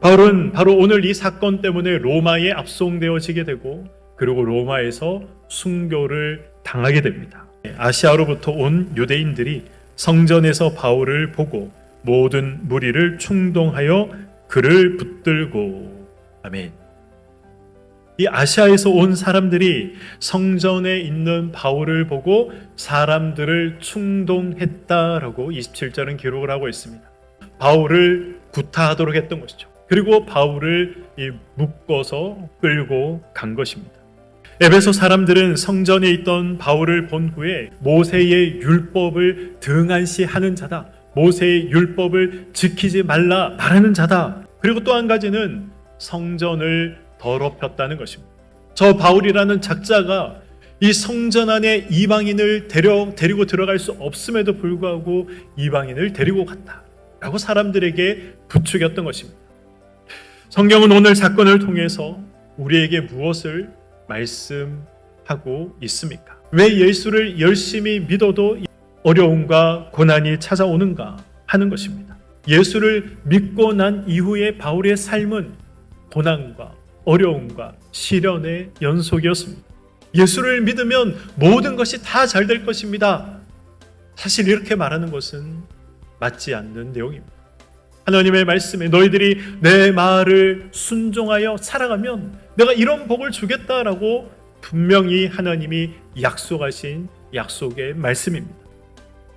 바울은 바로 오늘 이 사건 때문에 로마에 압송되어지게 되고 그리고 로마에서 순교를 당하게 됩니다. 아시아로부터 온 유대인들이 성전에서 바울을 보고 모든 무리를 충동하여 그를 붙들고 아멘. 이 아시아에서 온 사람들이 성전에 있는 바울을 보고 사람들을 충동했다라고 27절은 기록을 하고 있습니다. 바울을 구타하도록 했던 것이죠. 그리고 바울을 이 묶어서 끌고 간 것입니다. 에베소 사람들은 성전에 있던 바울을 본 후에 모세의 율법을 등한시하는 자다. 모세의 율법을 지키지 말라 말하는 자다. 그리고 또 한 가지는 성전을 더럽혔다는 것입니다. 저 바울이라는 작자가 이 성전 안에 이방인을 데려, 데리고 들어갈 수 없음에도 불구하고 이방인을 데리고 갔다. 라고 사람들에게 부추겼던 것입니다. 성경은 오늘 사건을 통해서 우리에게 무엇을 말씀하고 있습니까? 왜 예수를 열심히 믿어도 어려움과 고난이 찾아오는가 하는 것입니다. 예수를 믿고 난 이후의 바울의 삶은 고난과 어려움과 시련의 연속이었습니다. 예수를 믿으면 모든 것이 다 잘 될 것입니다. 사실 이렇게 말하는 것은 맞지 않는 내용입니다. 하나님의 말씀에 너희들이 내 말을 순종하여 살아가면 내가 이런 복을 주겠다라고 분명히 하나님이 약속하신 약속의 말씀입니다.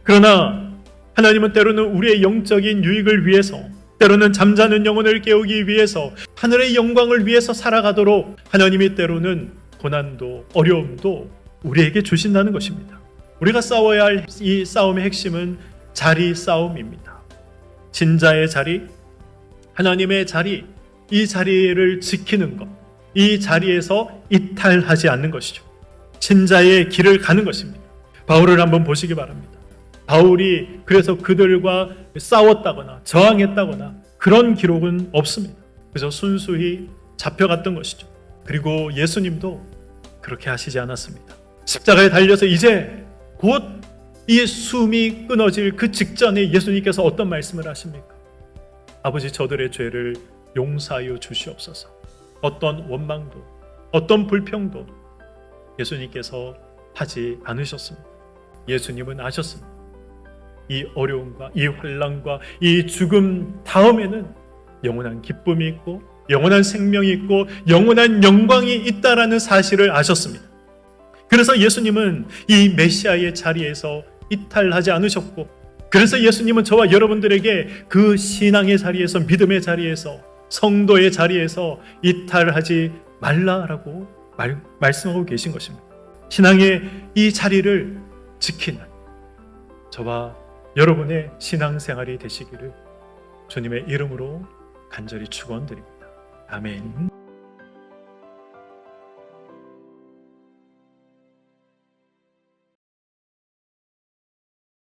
그러나 하나님은 때로는 우리의 영적인 유익을 위해서 때로는 잠자는 영혼을 깨우기 위해서 하늘의 영광을 위해서 살아가도록 하나님이 때로는 고난도 어려움도 우리에게 주신다는 것입니다. 우리가 싸워야 할 이 싸움의 핵심은 자리 싸움입니다. 진자의 자리, 하나님의 자리, 이 자리를 지키는 것, 이 자리에서 이탈하지 않는 것이죠. 진자의 길을 가는 것입니다. 바울을 한번 보시기 바랍니다. 바울이 그래서 그들과 싸웠다거나 저항했다거나 그런 기록은 없습니다. 그래서 순수히 잡혀갔던 것이죠. 그리고 예수님도 그렇게 하시지 않았습니다. 십자가에 달려서 이제 곧 이 숨이 끊어질 그 직전에 예수님께서 어떤 말씀을 하십니까? 아버지 저들의 죄를 용서하여 주시옵소서. 어떤 원망도, 어떤 불평도 예수님께서 하지 않으셨습니다. 예수님은 아셨습니다. 이 어려움과 이 환란과 이 죽음 다음에는 영원한 기쁨이 있고 영원한 생명이 있고 영원한 영광이 있다라는 사실을 아셨습니다. 그래서 예수님은 이 메시아의 자리에서 이탈하지 않으셨고 그래서 예수님은 저와 여러분들에게 그 신앙의 자리에서 믿음의 자리에서 성도의 자리에서 이탈하지 말라라고 말, 말씀하고 계신 것입니다. 신앙의 이 자리를 지키는 저와 여러분의 신앙생활이 되시기를 주님의 이름으로 간절히 축원드립니다. 아멘.